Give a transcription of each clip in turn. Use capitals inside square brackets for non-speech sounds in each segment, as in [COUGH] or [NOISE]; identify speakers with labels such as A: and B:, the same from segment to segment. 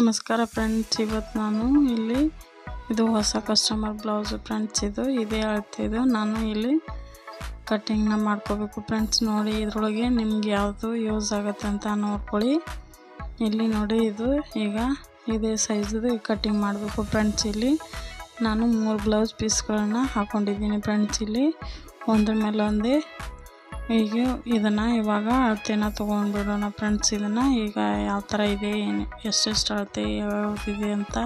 A: ನಮಸ್ಕಾರ ಫ್ರೆಂಡ್ಸ್ ಇವತ್ತು ನಾನು ಇಲ್ಲಿ ಇದು ಹೊಸ ಕಸ್ಟಮರ್ ಬ್ಲೌಸ್ ಫ್ರೆಂಡ್ಸ್ ಇದು. ಇದೇ ಅಳ್ತಿದ್ದು ನಾನು ಇಲ್ಲಿ ಕಟ್ಟಿಂಗ್ನ ಮಾಡ್ಕೋಬೇಕು ಫ್ರೆಂಡ್ಸ್ ನೋಡಿ, ಇದರೊಳಗೆ ನಿಮ್ಗೆ ಯಾವುದು ಯೂಸ್ ಆಗುತ್ತೆ ಅಂತ ನೋಡ್ಕೊಳ್ಳಿ. ಇಲ್ಲಿ ನೋಡಿ ಇದು. ಈಗ ಇದೇ ಸೈಜದು ಕಟ್ಟಿಂಗ್ ಮಾಡಬೇಕು ಫ್ರೆಂಡ್ಸ್ ಇಲ್ಲಿ. ನಾನು ಮೂರು ಬ್ಲೌಸ್ ಪೀಸ್ಗಳನ್ನ ಹಾಕ್ಕೊಂಡಿದ್ದೀನಿ ಫ್ರೆಂಡ್ಸ್ ಇಲ್ಲಿ. ಒಂದ್ರ ಮೇಲೆ ಒಂದೇ ಈಗ ಇದನ್ನು ಇವಾಗ ಅಳತೆನ ತೊಗೊಂಡ್ಬಿಡೋಣ ಫ್ರೆಂಡ್ಸ್ ಇದನ್ನು ಈಗ ಯಾವ ಥರ ಇದೆ, ಏನು ಎಷ್ಟೆಷ್ಟು ಅಳತೆ ಯಾವ್ಯಾವ್ದಿದೆ ಅಂತ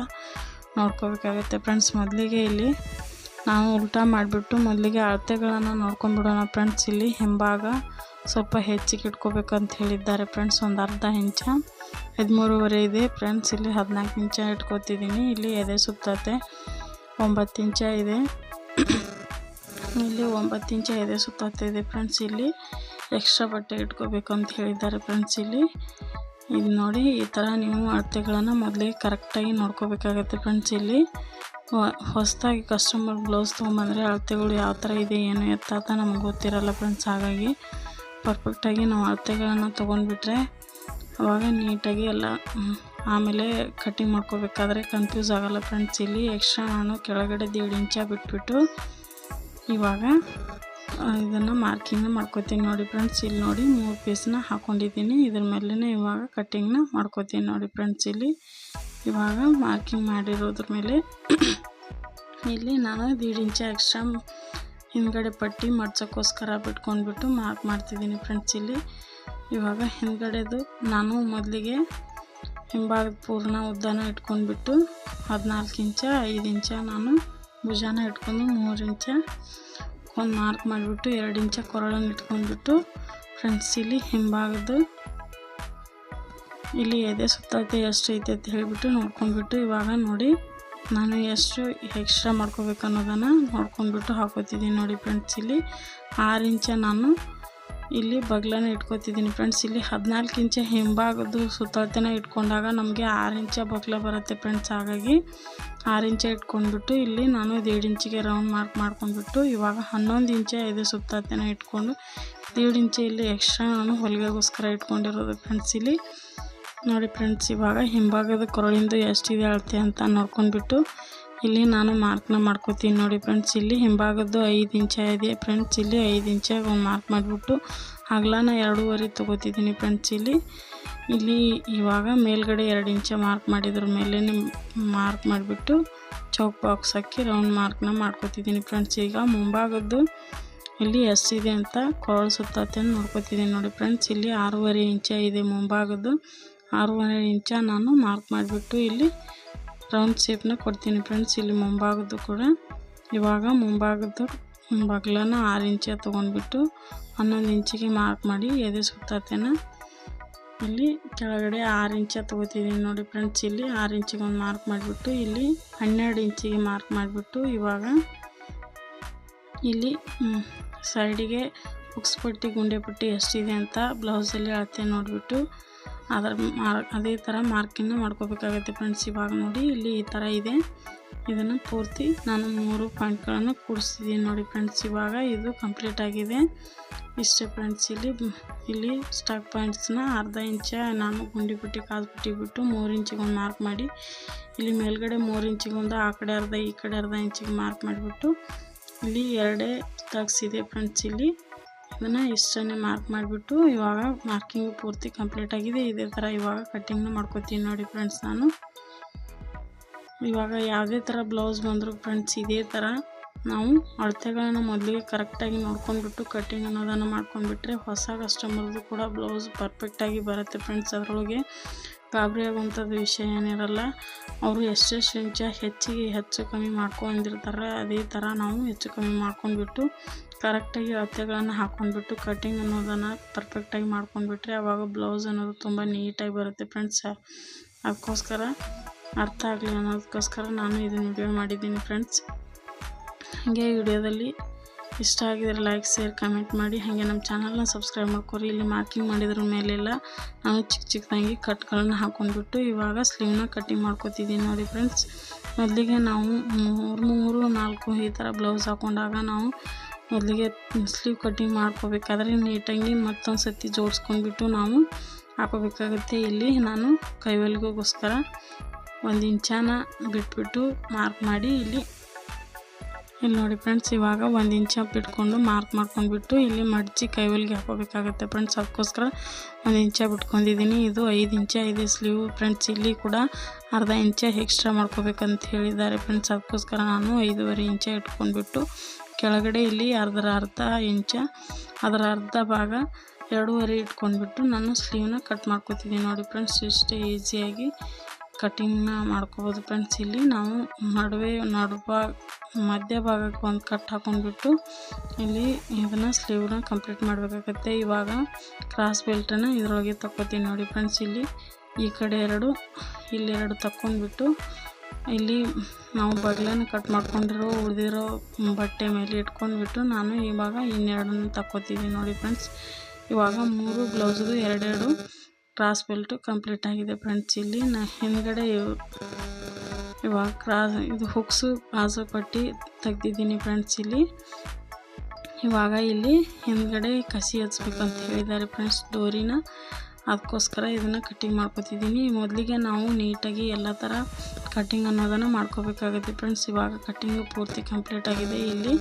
A: ನೋಡ್ಕೋಬೇಕಾಗುತ್ತೆ. ಫ್ರೆಂಡ್ಸ್ ಮೊದಲಿಗೆ ಇಲ್ಲಿ ನಾವು ಉಲ್ಟಾ ಮಾಡಿಬಿಟ್ಟು ಮೊದಲಿಗೆ ಅಳತೆಗಳನ್ನು ನೋಡ್ಕೊಂಡ್ಬಿಡೋಣ ಫ್ರೆಂಡ್ಸ್ ಇಲ್ಲಿ ಹಿಂಭಾಗ ಸ್ವಲ್ಪ ಹೆಚ್ಚಿಗೆ ಇಟ್ಕೋಬೇಕು ಅಂತ ಹೇಳಿದ್ದಾರೆ ಫ್ರೆಂಡ್ಸ್ ಒಂದು ಅರ್ಧ ಇಂಚ. ಹದಿಮೂರುವರೆ ಇದೆ. ಫ್ರೆಂಡ್ಸ್ ಇಲ್ಲಿ ಹದಿನಾಲ್ಕು ಇಂಚ ಇಟ್ಕೋತಿದ್ದೀನಿ. ಇಲ್ಲಿ ಎದೆ ಸುತ್ತತೆ ಒಂಬತ್ತು ಇಂಚ ಇದೆ. ಇಲ್ಲಿ ಒಂಬತ್ತು ಇಂಚ ಎದೆ ಇದೆ ಫ್ರೆಂಡ್ಸ್ ಇಲ್ಲಿ. ಎಕ್ಸ್ಟ್ರಾ ಬಟ್ಟೆ ಇಟ್ಕೋಬೇಕು ಅಂತ ಹೇಳಿದ್ದಾರೆ ಫ್ರೆಂಡ್ಸ್ ಇಲ್ಲಿ. ಇದು ನೋಡಿ, ಈ ಥರ ನೀವು ಅಳತೆಗಳನ್ನು ಮೊದಲಿಗೆ ಕರೆಕ್ಟಾಗಿ ನೋಡ್ಕೋಬೇಕಾಗತ್ತೆ ಫ್ರೆಂಡ್ಸ್ ಇಲ್ಲಿ. ಹೊಸದಾಗಿ ಕಸ್ಟಮರ್ ಬ್ಲೌಸ್ ತೊಗೊಂಬಂದರೆ ಅಳತೆಗಳು ಯಾವ ಥರ ಇದೆ, ಏನು ಎತ್ತ ಅಂತ ನಮ್ಗೆ ಗೊತ್ತಿರಲ್ಲ ಫ್ರೆಂಡ್ಸ್ ಹಾಗಾಗಿ ಪರ್ಫೆಕ್ಟಾಗಿ ನಾವು ಅಳತೆಗಳನ್ನು ತೊಗೊಂಡ್ಬಿಟ್ರೆ ಅವಾಗ ನೀಟಾಗಿ ಎಲ್ಲ ಆಮೇಲೆ ಕಟ್ಟಿಂಗ್ ಮಾಡ್ಕೋಬೇಕಾದ್ರೆ ಕನ್ಫ್ಯೂಸ್ ಆಗೋಲ್ಲ ಫ್ರೆಂಡ್ಸ್ ಇಲ್ಲಿ. ಎಕ್ಸ್ಟ್ರಾ ನಾನು ಕೆಳಗಡೆ ದೇಡ್ ಇಂಚ ಬಿಟ್ಬಿಟ್ಟು ಇವಾಗ ಇದನ್ನು ಮಾರ್ಕಿಂಗ್ ಮಾಡ್ಕೋತೀನಿ ನೋಡಿ ಫ್ರೆಂಡ್ಸ್ ಇಲ್ಲಿ ನೋಡಿ ಮೂರು ಪೀಸ್ನ ಹಾಕ್ಕೊಂಡಿದ್ದೀನಿ ಇದ್ರ ಮೇಲೇ ಇವಾಗ ಕಟ್ಟಿಂಗ್ನ ಮಾಡ್ಕೋತೀನಿ ನೋಡಿ ಫ್ರೆಂಡ್ಸ್ ಇಲ್ಲಿ ಇವಾಗ ಮಾರ್ಕಿಂಗ್ ಮಾಡಿರೋದ್ರ ಮೇಲೆ [CLEARS THROAT] ಇಲ್ಲಿ ನಾನು ದೀಡ್ ಇಂಚ ಎಕ್ಸ್ಟ್ರಾ ಹಿಂದ್ಗಡೆ ಪಟ್ಟಿ ಮಡ್ಸೋಕ್ಕೋಸ್ಕರ ಬಿಟ್ಕೊಂಡ್ಬಿಟ್ಟು ಮಾರ್ಕ್ ಮಾಡ್ತಿದ್ದೀನಿ ಫ್ರೆಂಡ್ಸ್ ಇಲ್ಲಿ ಇವಾಗ ಹಿಂದ್ಗಡೆದು ನಾನು ಮೊದಲಿಗೆ ಹಿಂಭಾಗದ ಪೂರ್ಣ ಉದ್ದನ ಇಟ್ಕೊಂಡ್ಬಿಟ್ಟು ಹದಿನಾಲ್ಕು ಇಂಚ, ಐದು ಇಂಚ ನಾನು ಭುಜಾನ ಇಟ್ಕೊಂಡು ಮೂರು ಇಂಚ ಒಂದು ಮಾರ್ಕ್ ಮಾಡಿಬಿಟ್ಟು ಎರಡು ಇಂಚ ಕೊರಳನ್ನು ಇಟ್ಕೊಂಡ್ಬಿಟ್ಟು ಫ್ರೆಂಡ್ಸ್, ಇಲ್ಲಿ ಹಿಂಭಾಗದ್ದು ಇಲ್ಲಿ ಎದೆ ಸುತ್ತೈತೆ ಎಷ್ಟು ಐತೆ ಅಂತ ಹೇಳಿಬಿಟ್ಟು ನೋಡ್ಕೊಂಡ್ಬಿಟ್ಟು ಇವಾಗ ನೋಡಿ ನಾನು ಎಷ್ಟು ಎಕ್ಸ್ಟ್ರಾ ಮಾಡ್ಕೋಬೇಕು ಅನ್ನೋದನ್ನು ನೋಡ್ಕೊಂಡ್ಬಿಟ್ಟು ಹಾಕೋತಿದ್ದೀನಿ ನೋಡಿ ಫ್ರೆಂಡ್ಸ್, ಇಲ್ಲಿ ಆರು ಇಂಚ ನಾನು ಇಲ್ಲಿ ಬಗ್ಲನ ಇಟ್ಕೋತಿದ್ದೀನಿ ಫ್ರೆಂಡ್ಸ್ ಇಲ್ಲಿ ಹದಿನಾಲ್ಕು ಇಂಚೆ ಹಿಂಭಾಗದ್ದು ಸುತ್ತಳತೆನ ಇಟ್ಕೊಂಡಾಗ ನಮಗೆ ಆರು ಇಂಚ ಬಗ್ಲ ಬರುತ್ತೆ ಫ್ರೆಂಡ್ಸ್ ಹಾಗಾಗಿ ಆರು ಇಂಚ ಇಟ್ಕೊಂಡ್ಬಿಟ್ಟು ಇಲ್ಲಿ ನಾನು ದೇಡ್ ಇಂಚಿಗೆ ರೌಂಡ್ ಮಾರ್ಕ್ ಮಾಡ್ಕೊಂಡ್ಬಿಟ್ಟು ಇವಾಗ ಹನ್ನೊಂದು ಇಂಚೆ ಇದೆ ಸುತ್ತಳತೆನ ಇಟ್ಕೊಂಡು ದೇಡ್ ಇಂಚ ಇಲ್ಲಿ ಎಕ್ಸ್ಟ್ರಾ ನಾನು ಹೊಲಿಗೆಗೋಸ್ಕರ ಇಟ್ಕೊಂಡಿರೋದು ಫ್ರೆಂಡ್ಸ್ ಇಲ್ಲಿ ನೋಡಿ ಫ್ರೆಂಡ್ಸ್ ಇವಾಗ ಹಿಂಭಾಗದ ಕೊರಳಿಂದ ಎಷ್ಟಿದೆ ಅಳತೆ ಅಂತ ನೋಡ್ಕೊಂಡ್ಬಿಟ್ಟು ಇಲ್ಲಿ ನಾನು ಮಾರ್ಕ್ನ ಮಾಡ್ಕೋತೀನಿ ನೋಡಿ ಫ್ರೆಂಡ್ಸ್. ಇಲ್ಲಿ ಹಿಂಭಾಗದ್ದು ಐದು ಇಂಚ ಇದೆ ಫ್ರೆಂಡ್ಸ್. ಇಲ್ಲಿ ಐದು ಇಂಚ ಮಾರ್ಕ್ ಮಾಡಿಬಿಟ್ಟು ಅಗಲನ ಎರಡೂವರೆ ತೊಗೋತಿದ್ದೀನಿ ಫ್ರೆಂಡ್ಸ್. ಇಲ್ಲಿ ಇಲ್ಲಿ ಇವಾಗ ಮೇಲ್ಗಡೆ ಎರಡು ಇಂಚ ಮಾರ್ಕ್ ಮಾಡಿದ್ರ ಮೇಲೆ ಮಾರ್ಕ್ ಮಾಡಿಬಿಟ್ಟು ಚೌಕ್ ಬಾಕ್ಸ್ ಹಾಕಿ ರೌಂಡ್ ಮಾರ್ಕ್ನ ಮಾಡ್ಕೋತಿದ್ದೀನಿ ಫ್ರೆಂಡ್ಸ್. ಈಗ ಮುಂಭಾಗದ್ದು ಇಲ್ಲಿ ಎಷ್ಟಿದೆ ಅಂತ ಕೊರಳು ಸುತ್ತತೆ ನೋಡ್ಕೋತಿದ್ದೀನಿ ನೋಡಿ ಫ್ರೆಂಡ್ಸ್. ಇಲ್ಲಿ ಆರೂವರೆ ಇಂಚ ಇದೆ ಮುಂಭಾಗದ್ದು. ಆರೂವರೆ ಇಂಚ ನಾನು ಮಾರ್ಕ್ ಮಾಡಿಬಿಟ್ಟು ಇಲ್ಲಿ ರೌಂಡ್ ಶೇಪ್ನ ಕೊಡ್ತೀನಿ ಫ್ರೆಂಡ್ಸ್. ಇಲ್ಲಿ ಮುಂಭಾಗದ್ದು ಕೂಡ ಇವಾಗ ಮುಂಭಾಗದ್ದು ಬಗ್ಲನ ಆರು ಇಂಚ ತೊಗೊಂಡ್ಬಿಟ್ಟು ಹನ್ನೊಂದು ಇಂಚಿಗೆ ಮಾರ್ಕ್ ಮಾಡಿ ಎದೆ ಸುತ್ತತೆನ ಇಲ್ಲಿ ಕೆಳಗಡೆ ಆರು ಇಂಚ ತೊಗೋತಿದ್ದೀನಿ ನೋಡಿ ಫ್ರೆಂಡ್ಸ್. ಇಲ್ಲಿ ಆರು ಇಂಚಿಗೆ ಒಂದು ಮಾರ್ಕ್ ಮಾಡಿಬಿಟ್ಟು, ಇಲ್ಲಿ ಹನ್ನೆರಡು ಇಂಚಿಗೆ ಮಾರ್ಕ್ ಮಾಡಿಬಿಟ್ಟು ಇವಾಗ ಇಲ್ಲಿ ಸೈಡಿಗೆ ಬುಕ್ಸ್ ಪಟ್ಟಿ ಗುಂಡೆ ಪಟ್ಟಿ ಎಷ್ಟಿದೆ ಅಂತ ಬ್ಲೌಸಲ್ಲಿ ಅಳತೆ ನೋಡಿಬಿಟ್ಟು ಅದರ ಮಾರ್, ಅದೇ ಥರ ಮಾರ್ಕಿಂಗ್ ಮಾಡ್ಕೋಬೇಕಾಗುತ್ತೆ ಫ್ರೆಂಡ್ಸ್. ಇವಾಗ ನೋಡಿ ಇಲ್ಲಿ ಈ ಥರ ಇದೆ. ಇದನ್ನು ಪೂರ್ತಿ ನಾನು ಮೂರು ಪಾಯಿಂಟ್ಗಳನ್ನು ಕೂಡಿಸಿದ್ದೀನಿ ನೋಡಿ ಫ್ರೆಂಡ್ಸ್. ಇವಾಗ ಇದು ಕಂಪ್ಲೀಟ್ ಆಗಿದೆ. ಇಷ್ಟೇ ಫ್ರೆಂಡ್ಸ್, ಇಲ್ಲಿ ಇಲ್ಲಿ ಸ್ಟಾಕ್ ಪಾಯಿಂಟ್ಸ್ನ ಅರ್ಧ ಇಂಚ ನಾನು ಗುಂಡಿ ಬಿಟ್ಟು ಕಾದು ಬಿಟ್ಟಿಬಿಟ್ಟು ಮೂರು ಇಂಚಿಗೊಂದು ಮಾರ್ಕ್ ಮಾಡಿ, ಇಲ್ಲಿ ಮೇಲ್ಗಡೆ ಮೂರು ಇಂಚಿಗೊಂದು, ಆ ಕಡೆ ಅರ್ಧ, ಈ ಕಡೆ ಅರ್ಧ ಇಂಚಿಗೆ ಮಾರ್ಕ್ ಮಾಡಿಬಿಟ್ಟು, ಇಲ್ಲಿ ಎರಡೇ ಸ್ಟಾಕ್ಸ್ ಇದೆ ಫ್ರೆಂಡ್ಸ್. ಇಲ್ಲಿ ಇದನ್ನು ಇಷ್ಟನ್ನೇ ಮಾರ್ಕ್ ಮಾಡಿಬಿಟ್ಟು ಇವಾಗ ಮಾರ್ಕಿಂಗ್ ಪೂರ್ತಿ ಕಂಪ್ಲೀಟ್ ಆಗಿದೆ. ಇದೇ ಥರ ಇವಾಗ ಕಟ್ಟಿಂಗ್ನ ಮಾಡ್ಕೋತೀನಿ ನೋಡಿ ಫ್ರೆಂಡ್ಸ್ ನಾನು. ಇವಾಗ ಯಾವುದೇ ಥರ ಬ್ಲೌಸ್ ಬಂದರೂ ಫ್ರೆಂಡ್ಸ್ ಇದೇ ಥರ ನಾವು ಅಳತೆಗಳನ್ನು ಮೊದಲಿಗೆ ಕರೆಕ್ಟಾಗಿ ನೋಡ್ಕೊಂಡ್ಬಿಟ್ಟು ಕಟ್ಟಿಂಗ್ ಅನ್ನೋದನ್ನು ಮಾಡ್ಕೊಂಡ್ಬಿಟ್ರೆ ಹೊಸ ಕಸ್ಟಮರ್ದು ಕೂಡ ಬ್ಲೌಸ್ ಪರ್ಫೆಕ್ಟಾಗಿ ಬರುತ್ತೆ ಫ್ರೆಂಡ್ಸ್ ಅದರೊಳಗೆ. ಗಾಬರಿ ಆಗುವಂಥದ್ದು ವಿಷಯ ಏನಿರಲ್ಲ, ಅವರು ಎಷ್ಟೆಷ್ಟು ಇಂಚ ಹೆಚ್ಚಿಗೆ ಹೆಚ್ಚು ಕಮ್ಮಿ ಮಾಡ್ಕೊಂಡಿರ್ತಾರೆ, ಅದೇ ಥರ ನಾವು ಹೆಚ್ಚು ಕಮ್ಮಿ ಮಾಡ್ಕೊಂಡ್ಬಿಟ್ಟು ಕರೆಕ್ಟಾಗಿ ಅಳತೆಗಳನ್ನು ಹಾಕ್ಕೊಂಡ್ಬಿಟ್ಟು ಕಟ್ಟಿಂಗ್ ಅನ್ನೋದನ್ನು ಪರ್ಫೆಕ್ಟಾಗಿ ಮಾಡ್ಕೊಂಡ್ಬಿಟ್ರೆ ಆವಾಗ ಬ್ಲೌಸ್ ಅನ್ನೋದು ತುಂಬ ನೀಟಾಗಿ ಬರುತ್ತೆ ಫ್ರೆಂಡ್ಸ್. ಅದಕ್ಕೋಸ್ಕರ ಅರ್ಥ ಆಗಲಿ ಅನ್ನೋದಕ್ಕೋಸ್ಕರ ನಾನು ಇದನ್ನು ವಿಡಿಯೋ ಮಾಡಿದ್ದೀನಿ ಫ್ರೆಂಡ್ಸ್. ಹಾಗೆ ವಿಡಿಯೋದಲ್ಲಿ ಇಷ್ಟ ಆಗಿದ್ರೆ ಲೈಕ್, ಶೇರ್, ಕಮೆಂಟ್ ಮಾಡಿ. ಹಾಗೆ ನಮ್ಮ ಚಾನಲ್ನ ಸಬ್ಸ್ಕ್ರೈಬ್ ಮಾಡ್ಕೊರಿ. ಇಲ್ಲಿ ಮಾರ್ಕಿಂಗ್ ಮಾಡಿದ್ರ ಮೇಲೆಲ್ಲ ನಾನು ಚಿಕ್ಕ ಚಿಕ್ಕದಾಗಿ ಕಟ್ಗಳನ್ನು ಹಾಕ್ಕೊಂಡ್ಬಿಟ್ಟು ಇವಾಗ ಸ್ಲೀವ್ನ ಕಟ್ಟಿಂಗ್ ಮಾಡ್ಕೊತಿದ್ದೀನಿ ನೋಡಿ ಫ್ರೆಂಡ್ಸ್. ಮೊದಲಿಗೆ ನಾವು ಮೂರು ಮೂರು, ನಾಲ್ಕು ಈ ಥರ ಬ್ಲೌಸ್ ಹಾಕ್ಕೊಂಡಾಗ ನಾವು ಮೊದಲಿಗೆ ಸ್ಲೀವ್ ಕಟ್ಟಿಂಗ್ ಮಾಡ್ಕೋಬೇಕಾದ್ರೆ ನೀಟಾಗಿ ಮತ್ತೊಂದು ಸತಿ ಜೋಡಿಸ್ಕೊಂಡ್ಬಿಟ್ಟು ನಾವು ಹಾಕೋಬೇಕಾಗುತ್ತೆ. ಇಲ್ಲಿ ನಾನು ಕೈವಲ್ಗೋಸ್ಕರ ಒಂದು ಇಂಚನ ಬಿಟ್ಬಿಟ್ಟು ಮಾರ್ಕ್ ಮಾಡಿ ಇಲ್ಲಿ ಇಲ್ಲಿ ನೋಡಿ ಫ್ರೆಂಡ್ಸ್ ಇವಾಗ ಒಂದು ಇಂಚ ಬಿಟ್ಕೊಂಡು ಮಾರ್ಕ್ ಮಾಡ್ಕೊಂಡ್ಬಿಟ್ಟು ಇಲ್ಲಿ ಮಡಚಿ ಕೈವಲ್ಗೆ ಹಾಕೋಬೇಕಾಗುತ್ತೆ. ಫ್ರೆಂಡ್ಸ್ ಅದಕ್ಕೋಸ್ಕರ ಒಂದು ಇಂಚ ಬಿಟ್ಕೊಂಡಿದ್ದೀನಿ. ಇದು ಐದು ಇಂಚ ಇದೆ ಸ್ಲೀವ್ ಫ್ರೆಂಡ್ಸ್ ಇಲ್ಲಿ ಕೂಡ ಅರ್ಧ ಇಂಚ ಎಕ್ಸ್ಟ್ರಾ ಮಾಡ್ಕೋಬೇಕಂತ ಹೇಳಿದ್ದಾರೆ. ಫ್ರೆಂಡ್ಸ್ ಅದಕ್ಕೋಸ್ಕರ ನಾನು ಐದೂವರೆ ಇಂಚ ಇಟ್ಕೊಂಡ್ಬಿಟ್ಟು ಕೆಳಗಡೆ ಇಲ್ಲಿ ಅರ್ಧರ ಅರ್ಧ ಇಂಚ, ಅದರ ಅರ್ಧ ಭಾಗ ಎರಡೂವರೆ ಇಟ್ಕೊಂಡ್ಬಿಟ್ಟು ನಾನು ಸ್ಲೀವ್ನ ಕಟ್ ಮಾಡ್ಕೊತಿದ್ದೀನಿ. ನೋಡಿ ಫ್ರೆಂಡ್ಸ್ ಇಷ್ಟೇ ಈಸಿಯಾಗಿ ಕಟಿಂಗ್ನ ಮಾಡ್ಕೋಬೋದು ಫ್ರೆಂಡ್ಸ್ ಇಲ್ಲಿ ನಾವು ನಡುವೆ ನಡುವ ಮಧ್ಯ ಭಾಗಕ್ಕೆ ಒಂದು ಕಟ್ ಹಾಕೊಂಡ್ಬಿಟ್ಟು ಇಲ್ಲಿ ಇದನ್ನು ಸ್ಲೀವ್ನ ಕಂಪ್ಲೀಟ್ ಮಾಡಬೇಕಾಗತ್ತೆ. ಇವಾಗ ಕ್ರಾಸ್ ಬೆಲ್ಟನ್ನು ಇದರೊಳಗೆ ತಕ್ಕೋತೀನಿ. ನೋಡಿ ಫ್ರೆಂಡ್ಸ್ ಇಲ್ಲಿ ಈ ಕಡೆ ಎರಡು, ಇಲ್ಲಿ ಎರಡು ತಕ್ಕೊಂಡ್ಬಿಟ್ಟು ಇಲ್ಲಿ ನಾವು ಬಗ್ಲನ್ನು ಕಟ್ ಮಾಡ್ಕೊಂಡಿರೋ, ಉಳಿದಿರೋ ಬಟ್ಟೆ ಮೇಲೆ ಇಟ್ಕೊಂಡ್ಬಿಟ್ಟು ನಾನು ಇವಾಗ ಇನ್ನೆರಡನ್ನು ತಕ್ಕೋತೀವಿ ನೋಡಿ ಫ್ರೆಂಡ್ಸ್. ಇವಾಗ ಮೂರು ಬ್ಲೌಸ್ದು ಎರಡೆರಡು ಕ್ರಾಸ್ ಬೆಲ್ಟು ಕಂಪ್ಲೀಟ್ ಆಗಿದೆ ಫ್ರೆಂಡ್ಸ್. ಇಲ್ಲಿ ನಾ ಹಿಂದ್ಗಡೆ ಇವ್- ಇವಾಗ ಕ್ರಾಸ್, ಇದು ಹುಕ್ಸು ಬಾಜು ಪಟ್ಟಿ ತೆಗ್ದಿದ್ದೀನಿ ಫ್ರೆಂಡ್ಸ್ ಇಲ್ಲಿ. ಇವಾಗ ಇಲ್ಲಿ ಹಿಂದ್ಗಡೆ ಕಸಿ ಹಚ್ಬೇಕಂತ ಹೇಳಿದ್ದಾರೆ ಫ್ರೆಂಡ್ಸ್ ಡೋರಿನ. ಅದಕ್ಕೋಸ್ಕರ ಇದನ್ನು ಕಟ್ಟಿಂಗ್ ಮಾಡ್ಕೋತಿದ್ದೀನಿ. ಮೊದಲಿಗೆ ನಾವು ನೀಟಾಗಿ ಎಲ್ಲ ಥರ ಕಟ್ಟಿಂಗ್ ಅನ್ನೋದನ್ನು ಮಾಡ್ಕೋಬೇಕಾಗುತ್ತೆ ಫ್ರೆಂಡ್ಸ್ ಇವಾಗ ಕಟ್ಟಿಂಗು ಪೂರ್ತಿ ಕಂಪ್ಲೀಟ್ ಆಗಿದೆ ಇಲ್ಲಿ.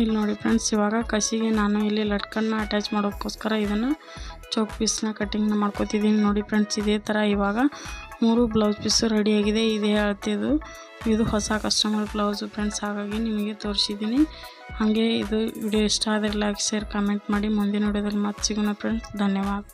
A: ಇಲ್ಲಿ ನೋಡಿ ಫ್ರೆಂಡ್ಸ್ ಇವಾಗ ಕಸಿಗೆ ನಾನು ಇಲ್ಲಿ ಲಟ್ಕನ್ನ ಅಟ್ಯಾಚ್ ಮಾಡೋಕ್ಕೋಸ್ಕರ ಇದನ್ನು ಚೌಕ್ ಪೀಸ್ನ ಕಟ್ಟಿಂಗ್ನ ಮಾಡ್ಕೊತಿದ್ದೀನಿ. ನೋಡಿ ಫ್ರೆಂಡ್ಸ್ ಇದೇ ಥರ ಇವಾಗ ಮೂರು ಬ್ಲೌಸ್ ಪೀಸು ರೆಡಿಯಾಗಿದೆ ಇದೇ ಅಳತೆದು ಇದು. ಹೊಸ ಕಸ್ಟಮರ್ ಬ್ಲೌಸು ಫ್ರೆಂಡ್ಸ್ ಹಾಗಾಗಿ ನಿಮಗೆ ತೋರಿಸಿದ್ದೀನಿ. ಹಾಗೆ ಇದು ವಿಡಿಯೋ ಇಷ್ಟ ಆದರೆ ಲೈಕ್ ಶೇರ್ ಕಮೆಂಟ್ ಮಾಡಿ. ಮುಂದಿನ ವಿಡಿಯೋದಲ್ಲಿ ಮತ್ತೆ ಸಿಗೋಣ ಫ್ರೆಂಡ್ಸ್ ಧನ್ಯವಾದ.